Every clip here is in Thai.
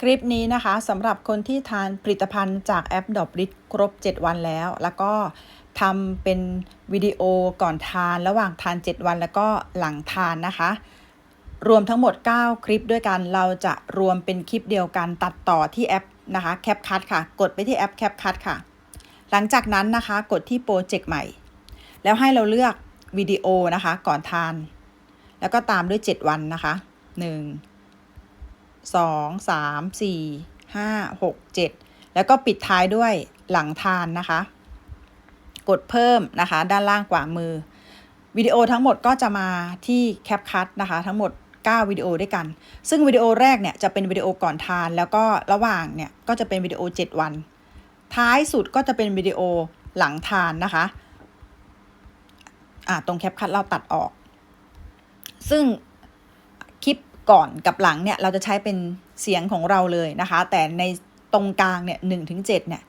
คลิปนี้นะคะสำหรับคนที่ทานผลิตภัณฑ์จากแอปดอบริดครบ 7 วันแล้ว แล้วก็ทำเป็นวิดีโอก่อนทานระหว่างทาน 7 วันแล้วก็หลังทานนะคะ รวมทั้งหมด 9 คลิปด้วยกันเราจะรวมเป็นคลิปเดียวกันตัดต่อที่แอปนะคะแคปคั t ค่ะ กดไปที่แอปแคปคั t ค่ะ หลังจากนั้นนะคะกดที่โปรเจกต์ใหม่ แล้วให้เราเลือกวิดีโอนะคะก่อนทาน แล้วก็ตามด้วย 7 วันนะคะ 1 สองสามสี่ห้าหกเจ็ดแล้วก็ปิดท้ายด้วยหลังทานนะคะ กดเพิ่มนะคะ ด้านล่างขวามือ วิดีโอทั้งหมดก็จะมาที่แคปคั t นะคะ ทั้งหมด 9 วิดีโอด้วยกัน ซึ่งวิดีโอแรกเนี่ยจะเป็นวิดีโอก่อนทาน แล้วก็ระหว่างเนี่ยก็จะเป็นวิดีโอ 7 วัน ท้ายสุดก็จะเป็นวิดีโอหลังทานนะคะอ่าตรงแคปคั t เราตัดออก ซึ่ง ก่อนกับหลังเนี่ยเราจะใช้เป็นเสียงของเราเลยนะคะ แต่ในตรงกลางเนี่ยหนึ่งถึงเจ็ดเนี่ย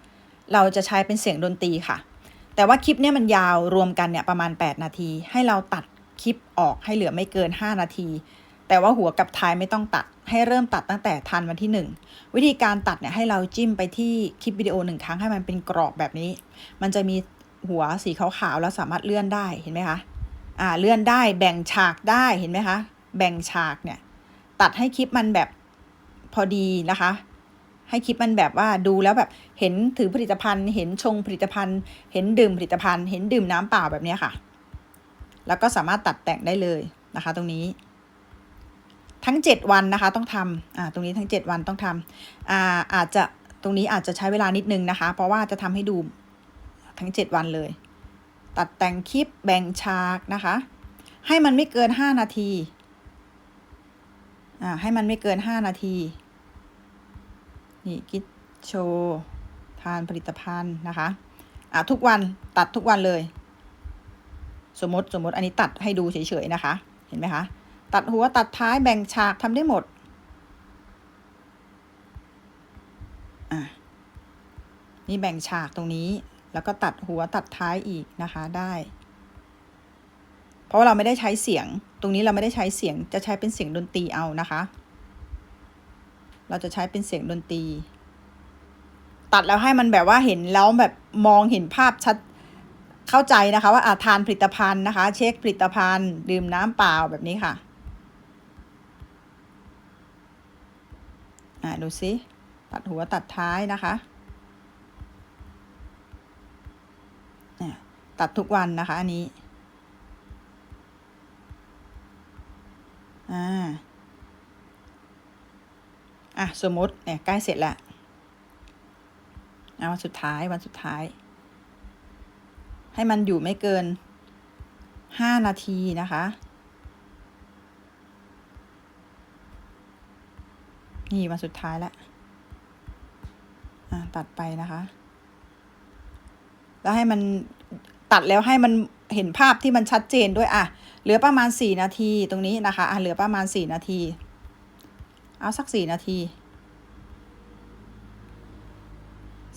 เราจะใช้เป็นเสียงดนตรีค่ะ แต่ว่าคลิปเนี่ยมันยาวรวมกันเนี่ยประมาณ 8 นาที ให้เราตัดคลิปออกให้เหลือไม่เกิน 5 นาที แต่ว่าหัวกับท้ายไม่ต้องตัด ให้เริ่มตัดตั้งแต่ทันวันที่ 1 วิธีการตัดเนี่ยให้เราจิ้มไปที่คลิปวิดีโอหนึ่งครั้งให้มันเป็นกรอบแบบนี้ มันจะมีหัวสีขาวๆแล้วสามารถเลื่อนได้เห็นไหมคะอ่าเลื่อนได้แบ่งฉากได้เห็นไหมคะแบ่งฉากเนี่ย ตัดให้คลิปมันแบบพอดีนะคะ ให้คลิปมันแบบว่าดูแล้วแบบเห็นถือผลิตภัณฑ์ เห็นชงผลิตภัณฑ์ เห็นดื่มผลิตภัณฑ์ เห็นดื่มน้ำเปล่าแบบนี้ค่ะ แล้วก็สามารถตัดแต่งได้เลยนะคะ ตรงนี้ ทั้ง 7 วันนะคะ ต้องทำอ่าตรงนี้ทั้ง 7 วันต้องทำอ่าอาจจะตรงนี้อาจจะใช้เวลานิดนึงนะคะ เพราะว่าจะทำให้ดูทั้ง 7 วันเลย ตัดแต่งคลิปแบ่งฉากนะคะ ให้มันไม่เกิน 5 นาที อ่าให้มันไม่เกิน5นาที นี่คิดโชว์ทานผลิตภัณฑ์นะคะอ่าทุกวันตัดทุกวันเลย สมมติสมมติอันนี้ตัดให้ดูเฉยๆนะคะ เห็นไหมคะ ตัดหัวตัดท้ายแบ่งฉากทำได้หมดอะนี่แบ่งฉากตรงนี้แล้วก็ตัดหัวตัดท้ายอีกนะคะได้ เพราะว่าเราไม่ได้ใช้เสียง รงนี้เราไม่ได้ใช้เสียงจะใช้เป็นเสียงดนตรีเอานะคะ เราจะใช้เป็นเสียงดนตรี ตัดแล้วให้มันแบบว่าเห็นแล้วแบบมองเห็นภาพชัดเข้าใจนะคะ ว่าอาทานผลิตภัณฑ์นะคะ เช็คผลิตภัณฑ์ ดื่มน้ำเปล่าแบบนี้ค่ะอ่าดูซิตัดหัวตัดท้ายนะคะตัดทุกวันนะคะอันนี้ อ่าอะ สมมติเนี่ยใกล้เสร็จแล้วเอาวันสุดท้ายวันสุดท้าย ให้มันอยู่ไม่เกินห้านาทีนะคะ นี่วันสุดท้ายแล้วตัดไปนะคะ แล้วให้มัน ตัดแล้วให้มันเห็นภาพที่มันชัดเจนด้วยอะเหลือประมาณสี่นาทีตรงนี้นะคะอะเหลือประมาณสี่นาที เอาสักสี่นาที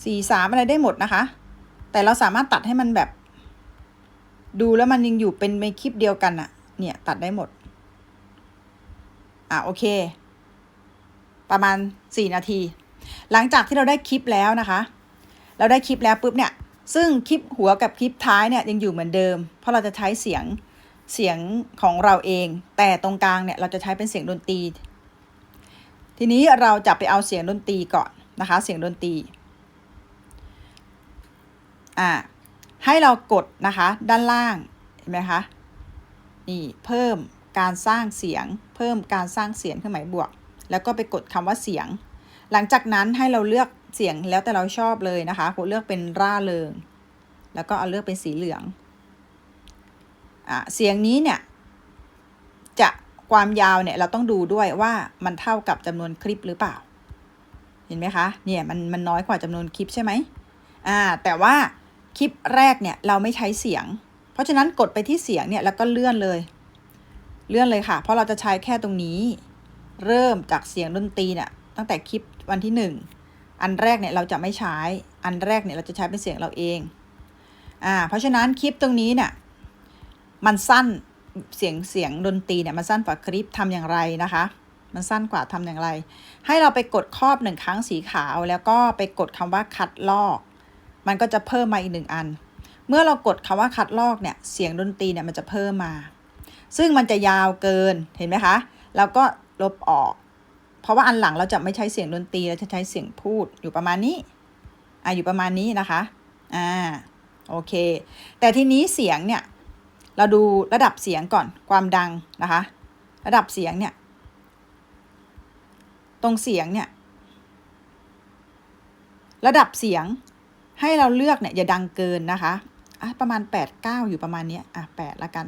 สี่สามอะไรได้หมดนะคะ แต่เราสามารถตัดให้มันแบบ ดูแล้วมันยังอยู่เป็นในคลิปเดียวกันอะเนี่ยตัดได้หมด อะโอเค ประมาณสี่นาที หลังจากที่เราได้คลิปแล้วนะคะ เราได้คลิปแล้วปุ๊บเนี่ย ซึ่งคลิปหัวกับคลิปท้ายเนี่ยยังอยู่เหมือนเดิม เพราะเราจะใช้เสียงเสียงของเราเอง แต่ตรงกลางเนี่ยเราจะใช้เป็นเสียงดนตรี ทีนี้เราจะไปเอาเสียงดนตรีก่อนนะคะ เสียงดนตรีอ่าให้เรากดนะคะ ด้านล่างเห็นไหมคะนี่เพิ่มการสร้างเสียง เพิ่มการสร้างเสียงเครื่องหมายบวก แล้วก็ไปกดคำว่าเสียง หลังจากนั้นให้เราเลือกเสียงแล้วแต่เราชอบเลยนะคะผมเลือกเป็นร่าเริง แล้วก็เอาเลือกเป็นสีเหลืองอ่าเสียงนี้เนี่ยจะความยาวเนี่ยเราต้องดูด้วยว่ามันเท่ากับจำนวนคลิปหรือเปล่า เห็นไหมคะเนี่ยมันมันน้อยกว่าจำนวนคลิปใช่ไหมอ่าแต่ว่าคลิปแรกเนี่ยเราไม่ใช้เสียง เพราะฉะนั้นกดไปที่เสียงเนี่ยแล้วก็เลื่อนเลย เลื่อนเลยค่ะ เพราะเราจะใช้แค่ตรงนี้ เริ่มจากเสียงดนตรีเนี่ย ตั้งแต่คลิปวันที่หนึ่งอันแรกเนี่ยเราจะไม่ใช้ อันแรกเนี่ยเราจะใช้เป็นเสียงเราเองอ่าเพราะฉะนั้นคลิปตรงนี้เนี่ยมันสั้นเสียงเสียงดนตรีเนี่ยมันสั้นกว่าคลิปทำอย่างไรนะคะ มันสั้นกว่าทำอย่างไร ให้เราไปกดครอบหนึ่งครั้งสีขาว แล้วก็ไปกดคำว่าคัดลอก มันก็จะเพิ่มมาอีกหนึ่งอัน เมื่อเรากดคำว่าคัดลอกเนี่ยเสียงดนตรีเนี่ยมันจะเพิ่มมา ซึ่งมันจะยาวเกินเห็นไหมคะ แล้วก็ลบออก เพราะว่าอันหลังเราจะไม่ใช้เสียงดนตรีเราจะใช้เสียงพูดอยู่ประมาณนี้อะอยู่ประมาณนี้นะคะอ่าโอเค แต่ทีนี้เสียงเนี่ยเราดูระดับเสียงก่อนความดังนะคะ ระดับเสียงเนี่ย ตรงเสียงเนี่ย ระดับเสียงให้เราเลือกเนี่ยอย่าดังเกินนะคะอะประมาณแปดเก้าอยู่ประมาณนี้อะแปดละกัน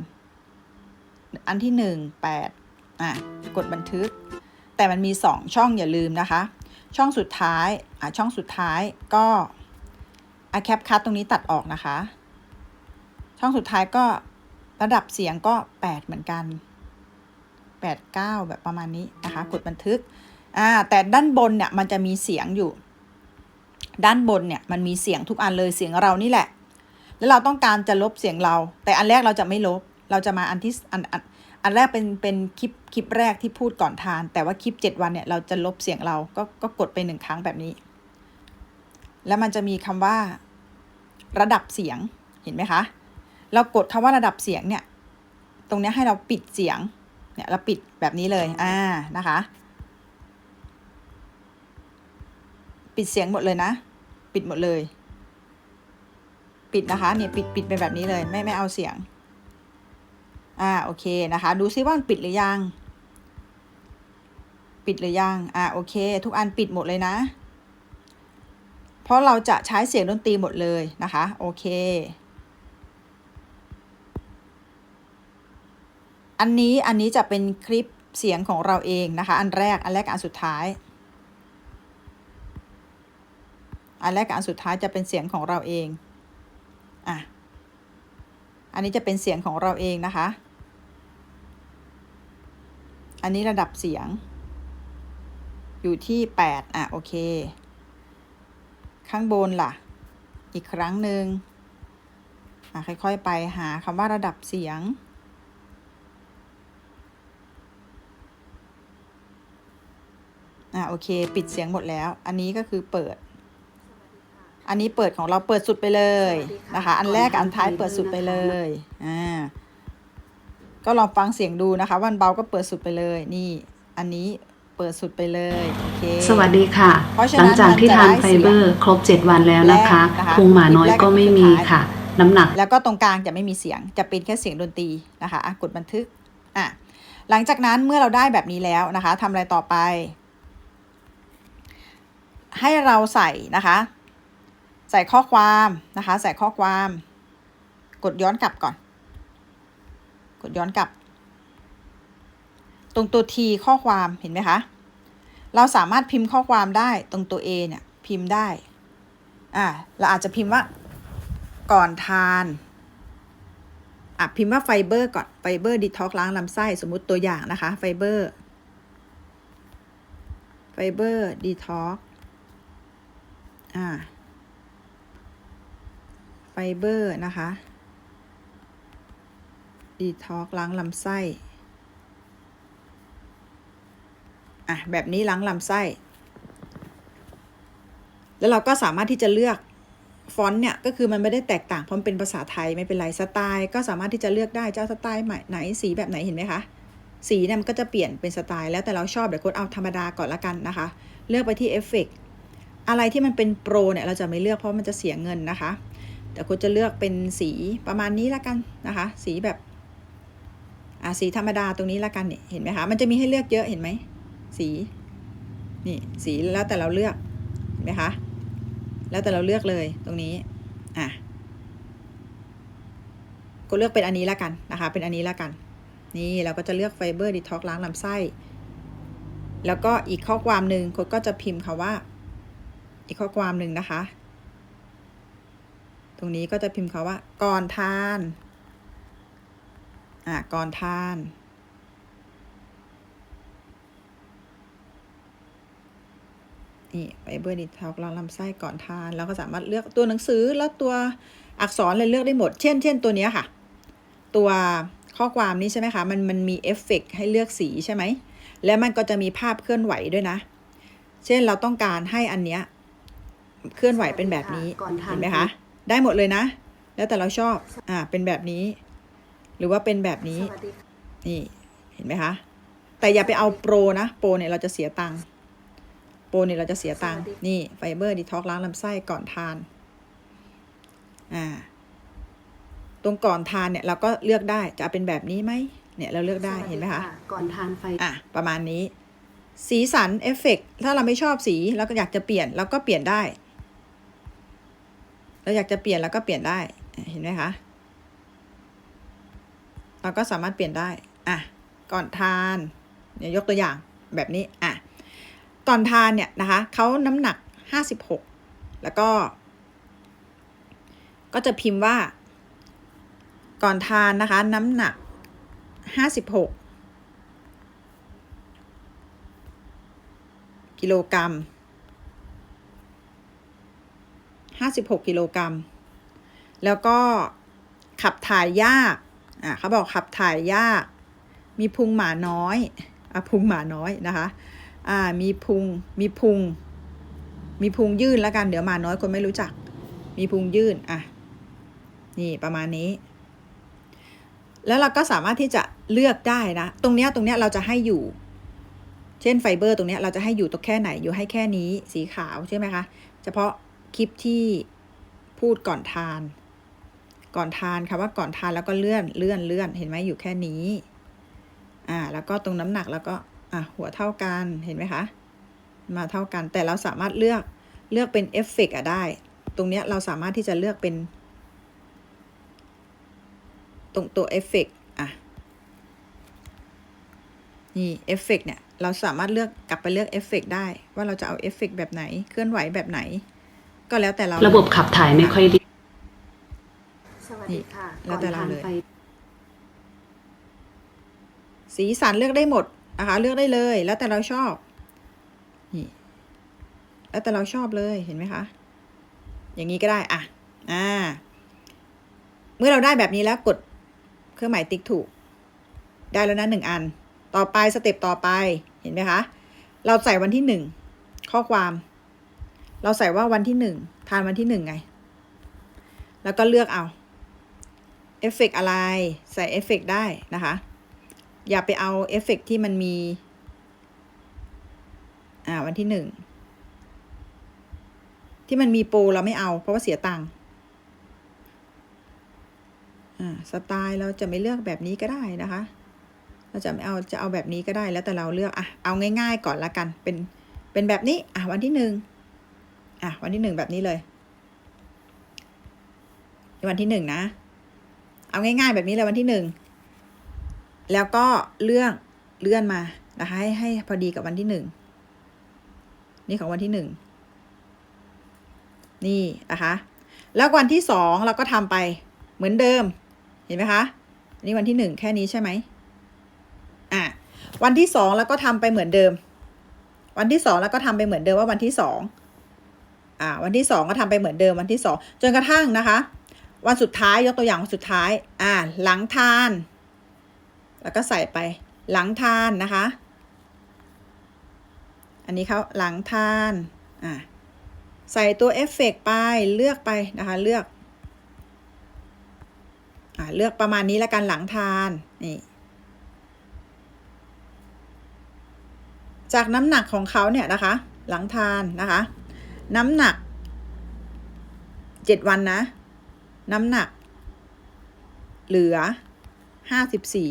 อันที่หนึ่งแปดอะกดบันทึก แต่มันมีสองช่องอย่าลืมนะคะ ช่องสุดท้ายอะช่องสุดท้ายก็อะแคปคัตตรงนี้ตัดออกนะคะ ช่องสุดท้ายก็ระดับเสียงก็แปดเหมือนกันแปดเก้าแบบประมาณนี้นะคะ กดบันทึกอ่าแต่ด้านบนเนี่ยมันจะมีเสียงอยู่ ด้านบนเนี่ยมันมีเสียงทุกอันเลยเสียงเรานี่แหละ แล้วเราต้องการจะลบเสียงเรา แต่อันแรกเราจะไม่ลบ เราจะมาอันที่อัน อันอันแรกเป็นเป็นคลิปคลิปแรกที่พูดก่อนทาน แต่ว่าคลิป 7 วันเนี่ยเราจะลบเสียงเราก็ก็กดไปหนึ่งครั้งแบบนี้ แล้วมันจะมีคำว่า ระดับเสียงเห็นไหมคะ เรากดคำว่าระดับเสียงเนี่ย ตรงเนี้ยให้เราปิดเสียงเนี่ยเราปิดแบบนี้เลยอ่านะคะ ปิดเสียงหมดเลยนะ ปิดหมดเลย ปิดนะคะเนี่ยปิดปิดเป็นแบบนี้เลยไม่ไม่เอาเสียง อ่าโอเคนะคะ ดูซิว่ามันปิดหรือยัง ปิดหรือยัง อ่าโอเค ทุกอันปิดหมดเลยนะ เพราะเราจะใช้เสียงดนตรีหมดเลยนะคะ โอเค อันนี้อันนี้จะเป็นคลิปเสียงของเราเองนะคะ อันแรกอันแรกอันสุดท้าย อันแรกกับอันสุดท้ายจะเป็นเสียงของเราเองอะอันนี้จะเป็นเสียงของเราเองนะคะ อันนี้ระดับเสียง อยู่ที่แปดอะ โอเค ข้างบนล่ะ อีกครั้งหนึ่งอะค่อยๆไปหาคำว่าระดับเสียง อะโอเค ปิดเสียงหมดแล้ว อันนี้ก็คือเปิด อันนี้เปิดของเราเปิดสุดไปเลยนะคะ อันแรกกับอันท้ายเปิดสุดไปเลย อ่า ก็ลองฟังเสียงดูนะคะวันเบาก็เปิดสุดไปเลย นี่อันนี้เปิดสุดไปเลยโอเคสวัสดีค่ะเพราะฉะหนั้นลังจากที่มันจะทานได้ไฟเสียงเบอร์ครบ 7 วันแล้วนะคะแรกนะคะพุงหมาน้อยก็ไม่มีแรกกับค่ะ น้ำหนัก แล้วก็ตรงกลางจะไม่มีเสียงจะเป็นแค่เสียงดนตรีนะคะอะกดบันทึกอะหลังจากนั้นเมื่อเราได้แบบนี้แล้วนะคะทำอะไรต่อไป ให้เราใส่นะคะ ใส่ข้อความนะคะ ใส่ข้อความ กดย้อนกลับก่อน กดย้อนกลับ ตรงตัว T ข้อความเห็นไหมคะ เราสามารถพิมพ์ข้อความได้ตรงตัว A เนี่ยพิมพ์ได้อ่าเราอาจจะพิมพ์ว่าก่อนทานอะพิมพ์ว่าไฟเบอร์ก่อนไฟเบอร์ดีท็อกล้างลำไส้สมมุติตัวอย่างนะคะไฟเบอร์ไฟเบอร์ดีท็อกอ่าไฟเบอร์นะคะ ดีท็อกล้างลำไส้ อะ แบบนี้ล้างลำไส้ แล้วเราก็สามารถที่จะเลือกฟอนต์เนี่ย ก็คือมันไม่ได้แตกต่างเพราะมันเป็นภาษาไทยไม่เป็นไรสไตล์ก็สามารถที่จะเลือกได้เจ้าสไตล์ใหม่ไหนสีแบบไหนเห็นไหมคะ สีเนี่ยมันก็จะเปลี่ยนเป็นสไตล์แล้วแต่เราชอบเดี๋ยวกดเอาธรรมดาก่อนละกันนะคะ เลือกไปที่เอฟเฟกอะไรที่มันเป็นโปรเนี่ยเราจะไม่เลือกเพราะมันจะเสียเงินนะคะ แต่คุณจะเลือกเป็นสีประมาณนี้ละกันนะคะ สีแบบ อ่าสีธรรมดาตรงนี้ละกันเนี่ยเห็นไหมคะมันจะมีให้เลือกเยอะเห็นไหมสีนี่สีแล้วแต่เราเลือกเห็นไหมคะแล้วแต่เราเลือกเลยตรงนี้อะก็เลือกเป็นอันนี้ละกันนะคะ เป็นอันนี้ละกัน นี่เราก็จะเลือกไฟเบอร์ดีท็อกล้างลำไส้ แล้วก็อีกข้อความหนึ่งคนก็จะพิมพ์คาว่า อีกข้อความหนึ่งนะคะ ตรงนี้ก็จะพิมพ์คาว่าก่อนทาน อะก่อนทาน นี่ไฟเบอร์ดีท็อกล้างลำไส้ก่อนทาน เราก็สามารถเลือกตัวหนังสือแล้วตัวอักษรเลยเลือกได้หมด เช่น เช่นตัวเนี้ยค่ะ ตัวข้อความนี้ใช่ไหมคะ มันมันมีเอฟเฟกต์ให้เลือกสีใช่ไหม แล้วมันก็จะมีภาพเคลื่อนไหวด้วยนะ เช่นเราต้องการให้อันเนี้ยเคลื่อนไหวเป็นแบบนี้ก่อนทานเห็นไหมคะ ได้หมดเลยนะ แล้วแต่เราชอบ อ่า เป็นแบบนี้ หรือว่าเป็นแบบนี้สวัสดีค่ะนี่เห็นไหมคะ แต่อย่าไปเอาโปรนะ โปรเนี่ยเราจะเสียตังค์โปรเนี่ยเราจะเสียตังค์นี่ไฟเบอร์ดีท็อกล้างลำไส้ก่อนทาน อ่า ตรงก่อนทานเนี่ยเราก็เลือกได้จะเอาเป็นแบบนี้ไหมเนี่ยเราเลือกได้เห็นไหมคะก่อนทานไฟอะประมาณนี้ สีสันเอฟเฟกต์ถ้าเราไม่ชอบสีเราก็อยากจะเปลี่ยนเราก็เปลี่ยนได้ เราอยากจะเปลี่ยนเราก็เปลี่ยนได้อะเห็นไหมคะ เราก็สามารถเปลี่ยนได้ อะ ก่อนทานเนี่ยยกตัวอย่างแบบนี้ อะ ก่อนทานเนี่ยนะคะเขาน้ำหนักห้าสิบหกแล้วก็ ก็จะพิมพ์ว่า ก่อนทานนะคะ น้ำหนักห้าสิบหกกิโลกรัมห้าสิบหกกิโลกรัม แล้วก็ขับถ่ายยาก อะเขาบอกขับถ่ายยาก มีพุงหมาน้อยอะพุงหมาน้อยนะคะอ่ามีพุงมีพุง มีพุงยื่นแล้วกันเดี๋ยวหมาน้อยคนไม่รู้จัก มีพุงยื่นอะนี่ประมาณนี้ แล้วเราก็สามารถที่จะเลือกได้นะ ตรงเนี้ยตรงเนี้ยเราจะให้อยู่ เช่นไฟเบอร์ตรงเนี้ยเราจะให้อยู่ตรงแค่ไหนอยู่ให้แค่นี้สีขาวใช่ไหมคะ เฉพาะคลิปที่พูดก่อนทาน ก่อนทานคำว่าก่อนทานแล้วก็เลื่อนเลื่อนเลื่อนเห็นไหมอยู่แค่นี้ อ่า แล้วก็ตรงน้ำหนักแล้วก็อะหัวเท่ากันเห็นไหมคะ มาเท่ากันแต่เราสามารถเลือกเลือกเป็นเอฟเฟกต์อะได้ ตรงเนี้ยเราสามารถที่จะเลือกเป็น ตรงตัวเอฟเฟกต์อะนี่เอฟเฟกต์เนี่ยเราสามารถเลือกกลับไปเลือกเอฟเฟกต์ได้ ว่าเราจะเอาเอฟเฟกต์แบบไหน เคลื่อนไหวแบบไหน ก็แล้วแต่เรา ระบบขับถ่ายไม่ค่อยดี สวัสนี่ดีค่ะแล้วแต่เราเลยก่อนทนไฟสีสันเลือกได้หมดนะคะเลือกได้เลย แล้วแต่เราชอบนี่แล้วแต่เราชอบเลยเห็นไหมคะ อย่างนี้ก็ได้อะอ่า เมื่อเราได้แบบนี้แล้วกดเครื่องหมายติ๊กถูก ได้แล้วนะหนึ่งอัน ต่อไปสเต็ปต่อไปเห็นไหมคะ เราใส่วันที่หนึ่งข้อความ เราใส่ว่าวันที่หนึ่งทานวันที่หนึ่งไง แล้วก็เลือกเอา เอฟเฟกอะไร ใส่เอฟเฟกได้นะคะ อย่าไปเอาเอฟเฟกต์ที่มันมี อ่า วันที่หนึ่ง ที่มันมีโปรเราไม่เอา เพราะว่าเสียตังค์อ่า สไตล์เราจะไม่เลือกแบบนี้ก็ได้นะคะ เราจะไม่เอาจะเอาแบบนี้ก็ได้แล้วแต่เราเลือก อะ เอาง่าย ๆ ก่อนละกัน เป็น เป็นแบบนี้ อะ วันที่หนึ่ง อะ วันที่หนึ่งแบบนี้เลย วันที่หนึ่งนะ เอาง่ายๆ แบบนี้เลยวันที่หนึ่งแล้วก็เลื่อนเลื่อนมานะคะให้ให้พอดีกับวันที่หนึ่งนี่ของวันที่หนึ่งนี่นะคะแล้ววันที่สองเราก็ทำไปเหมือนเดิม เห็นไหมคะนนี้วันที่หนึ่งแค่นี้ใช่ไหมอะวันที่สองเราก็ทำไปเหมือนเดิม วันที่สองเราก็ทำไปเหมือนเดิมว่าวันที่สองอ่า วันที่สองก็ทำไปเหมือนเดิมวันที่สองจนกระทั่งนะคะ วันสุดท้ายยกตัวอย่างวันสุดท้าย อ่า หลังทาน แล้วก็ใส่ไป หลังทานนะคะ อันนี้เขาหลังทาน อะใส่ตัวเอฟเฟกต์ไป เลือกไปนะคะ เลือก อ่า เลือกประมาณนี้แล้วกันหลังทาน นี่ จากน้ำหนักของเขาเนี่ยนะคะ หลังทานนะคะ น้ำหนักเจ็ดวันนะ น้ำหนัก เหลือห้าสิบสี่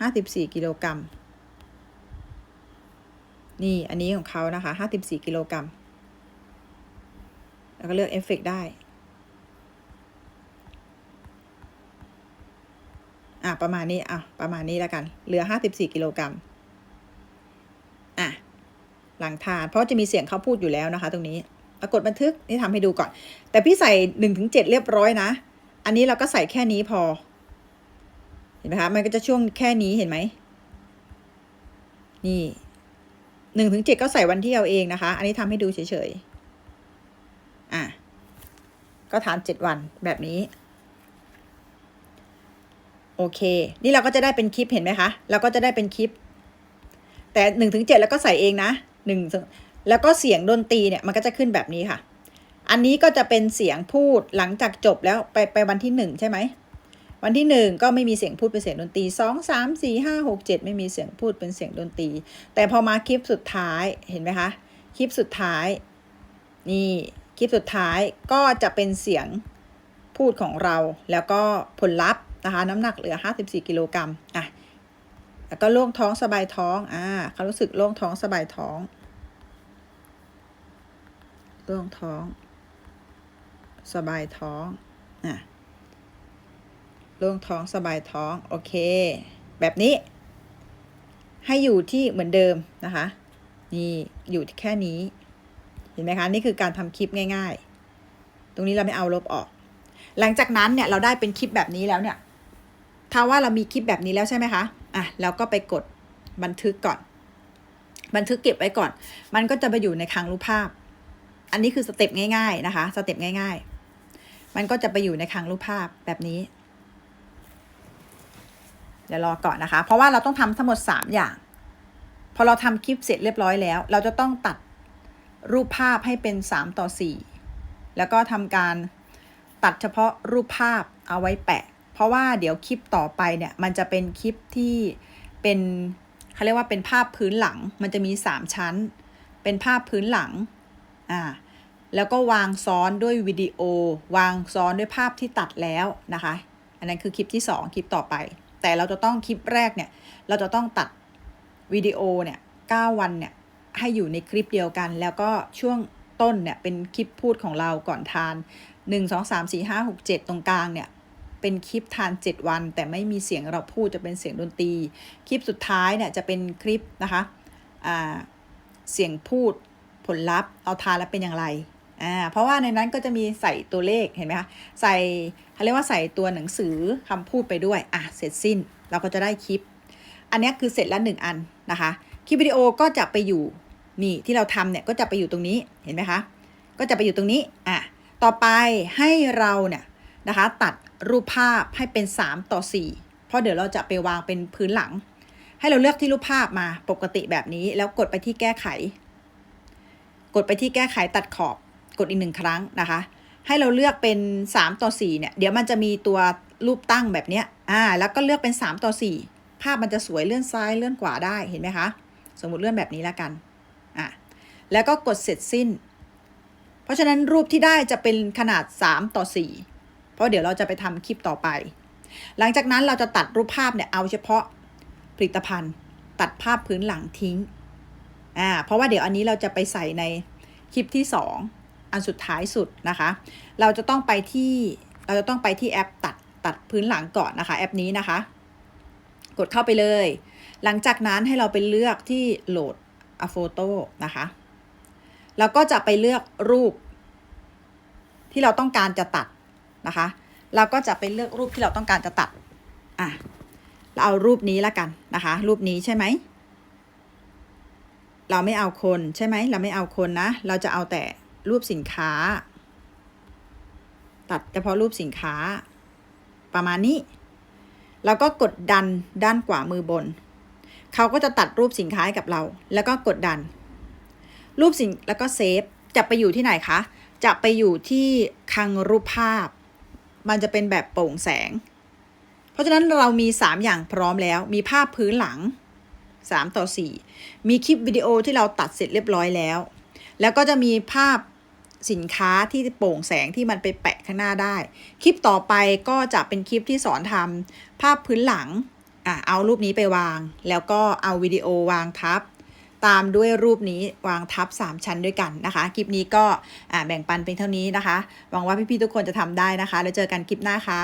ห้าสิบสี่กิโลกรัม นี่อันนี้ของเขานะคะห้าสิบสี่กิโลกรัม แล้วก็เลือกเอฟเฟกได้ อะ ประมาณนี้ อะ ประมาณนี้แล้วกัน เหลือห้าสิบสี่กิโลกรัม อะ หลังทาน เพราะจะมีเสียงเขาพูดอยู่แล้วนะคะ ตรงนี้ อากดบันทึกนี่ทำให้ดูก่อน แต่พี่ใส่หนึ่งถึงเจ็ดเรียบร้อยนะ อันนี้เราก็ใส่แค่นี้พอ เห็นไหมคะมันก็จะช่วงแค่นี้เห็นไหมนี่หนึ่งถึงเจ็ดก็ใส่วันที่เอาเองนะคะ อันนี้ทำให้ดูเฉยๆ อะ ก็ทานเจ็ดวันแบบนี้ โอเค นี่เราก็จะได้เป็นคลิปเห็นไหมคะ เราก็จะได้เป็นคลิป แต่หนึ่งถึงเจ็ดแล้วก็ใส่เองนะหนึ่ง แล้วก็เสียงดนตรีเนี่ยมันก็จะขึ้นแบบนี้ค่ะ อันนี้ก็จะเป็นเสียงพูดหลังจากจบแล้วไปไปวันที่หนึ่งใช่ไหม วันที่หนึ่งก็ไม่มีเสียงพูดเป็นเสียงดนตรีสองสามสี่ห้าหกเจ็ดไม่มีเสียงพูดเป็นเสียงดนตรี แต่พอมาคลิปสุดท้ายเห็นไหมคะคลิปสุดท้ายนี่คลิปสุดท้ายก็จะเป็นเสียงพูดของเราแล้วก็ผลลัพธ์นะคะน้ำหนักเหลือ 54 กิโลกรัมอะแล้วก็โล่งท้องสบายท้องอ่าเขารู้สึกโล่งท้องสบายท้อง โล่งท้อง สบายท้องอะโล่งท้องสบายท้อง โอเค แบบนี้ ให้อยู่ที่เหมือนเดิมนะคะ นี่อยู่แค่นี้ เห็นไหมคะ นี่คือการทำคลิปง่าย ๆ ตรงนี้เราไม่เอาลบออก หลังจากนั้นเนี่ยเราได้เป็นคลิปแบบนี้แล้วเนี่ยถ้าว่าเรามีคลิปแบบนี้แล้วใช่ไหมคะ อะ เราก็ไปกดบันทึกก่อน บันทึกเก็บไว้ก่อน มันก็จะไปอยู่ในคลังรูปภาพ อันนี้คือสเต็ปง่าย ๆนะคะ สเต็ปง่าย ๆ มันก็จะไปอยู่ในคลังรูปภาพแบบนี้ เดี๋ยวรอก่อนนะคะ เพราะว่าเราต้องทำทั้งหมด 3 อย่าง พอเราทำคลิปเสร็จเรียบร้อยแล้ว เราจะต้องตัดรูปภาพให้เป็น 3 ต่อ 4 แล้วก็ทำการตัดเฉพาะรูปภาพเอาไว้แปะ เพราะว่าเดี๋ยวคลิปต่อไปเนี่ย มันจะเป็นคลิปที่เป็นเขาเรียกว่าเป็นภาพพื้นหลัง มันจะมี 3 ชั้น เป็นภาพพื้นหลัง อ่า แล้วก็วางซ้อนด้วยวิดีโอ วางซ้อนด้วยภาพที่ตัดแล้วนะคะ อันนั้นคือคลิปที่ 2 คลิปต่อไป แต่เราจะต้องคลิปแรกเนี่ย เราจะต้องตัดวิดีโอเนี่ย9วันเนี่ยให้อยู่ในคลิปเดียวกัน แล้วก็ช่วงต้นเนี่ยเป็นคลิปพูดของเราก่อนทาน 1 2 3 4 5 6 7 ตรงกลางเนี่ยเป็นคลิปทาน 7 วัน แต่ไม่มีเสียงเราพูดจะเป็นเสียงดนตรี คลิปสุดท้ายเนี่ยจะเป็นคลิปนะคะเสียงพูดผลลัพธ์เอาทานแล้วเป็นอย่างไร อ่าเพราะว่าในนั้นก็จะมีใส่ตัวเลขเห็นไหมคะใส่เขาเรียกว่าใส่ตัวหนังสือคำพูดไปด้วยอะเสร็จสิ้นเราก็จะได้คลิป อันนี้คือเสร็จแล้วหนึ่งอันนะคะคลิปวิดีโอก็จะไปอยู่นี่ที่เราทำเนี่ยก็จะไปอยู่ตรงนี้เห็นไหมคะก็จะไปอยู่ตรงนี้อะต่อไปให้เราเนี่ยนะคะตัดรูปภาพให้เป็น 3 ต่อ 4 เพราะเดี๋ยวเราจะไปวางเป็นพื้นหลัง ให้เราเลือกที่รูปภาพมาปกติแบบนี้แล้วกดไปที่แก้ไข กดไปที่แก้ไขตัดขอบ กดอีกหนึ่งครั้งนะคะ ให้เราเลือกเป็น 3 ต่อ4เนี่ยเดี๋ยวมันจะมีตัวรูปตั้งแบบเนี้ยอ่าแล้วก็เลือกเป็น 3 ต่อ 4 ภาพมันจะสวยเลื่อนซ้ายเลื่อนขวาได้เห็นไหมคะสมมติเลื่อนแบบนี้แล้วกันอะแล้วก็กดเสร็จสิ้น เพราะฉะนั้นรูปที่ได้จะเป็นขนาด 3 ต่อ 4 เพราะเดี๋ยวเราจะไปทำคลิปต่อไป หลังจากนั้นเราจะตัดรูปภาพเนี่ยเอาเฉพาะผลิตภัณฑ์ ตัดภาพพื้นหลังทิ้งอ่าเพราะว่าเดี๋ยวอันนี้เราจะไปใส่ในคลิปที่ 2 อันสุดท้ายสุดนะคะ เราจะต้องไปที่เราจะต้องไปที่แอปตัดตัดพื้นหลังก่อนนะคะแอปนี้นะคะ กดเข้าไปเลย หลังจากนั้นให้เราไปเลือกที่โหลด a photo นะคะแล้วก็จะไปเลือกรูป ที่เราต้องการจะตัดนะคะ เราก็จะไปเลือกรูปที่เราต้องการจะตัดอะเราเอารูปนี้ละกันนะคะ รูปนี้ใช่ไหมเราไม่เอาคนใช่ไหมเราไม่เอาคนนะ เราจะเอาแต่ รูปสินค้า ตัดเฉพาะรูปสินค้า ประมาณนี้ แล้วก็กดดันด้านขวามือบน เขาก็จะตัดรูปสินค้าให้กับเรา แล้วก็กดดัน รูปสินแล้วก็เซฟจะไปอยู่ที่ไหนคะ จะไปอยู่ที่คลังรูปภาพ มันจะเป็นแบบโปร่งแสง เพราะฉะนั้นเรามี 3 อย่างพร้อมแล้ว มีภาพพื้นหลัง 3 ต่อ 4 มีคลิปวิดีโอที่เราตัดเสร็จเรียบร้อยแล้ว แล้วก็จะมีภาพ สินค้าที่โปร่งแสงที่มันไปแปะข้างหน้าได้ คลิปต่อไปก็จะเป็นคลิปที่สอนทำภาพพื้นหลังอะเอารูปนี้ไปวาง แล้วก็เอาวิดีโอวางทับ ตามด้วยรูปนี้วางทับ 3 ชั้นด้วยกันนะคะ คลิปนี้ก็แบ่งปันเป็นเท่านี้นะคะ หวังว่าพี่ๆทุกคนจะทำได้นะคะ แล้วเจอกันคลิปหน้าค่ะ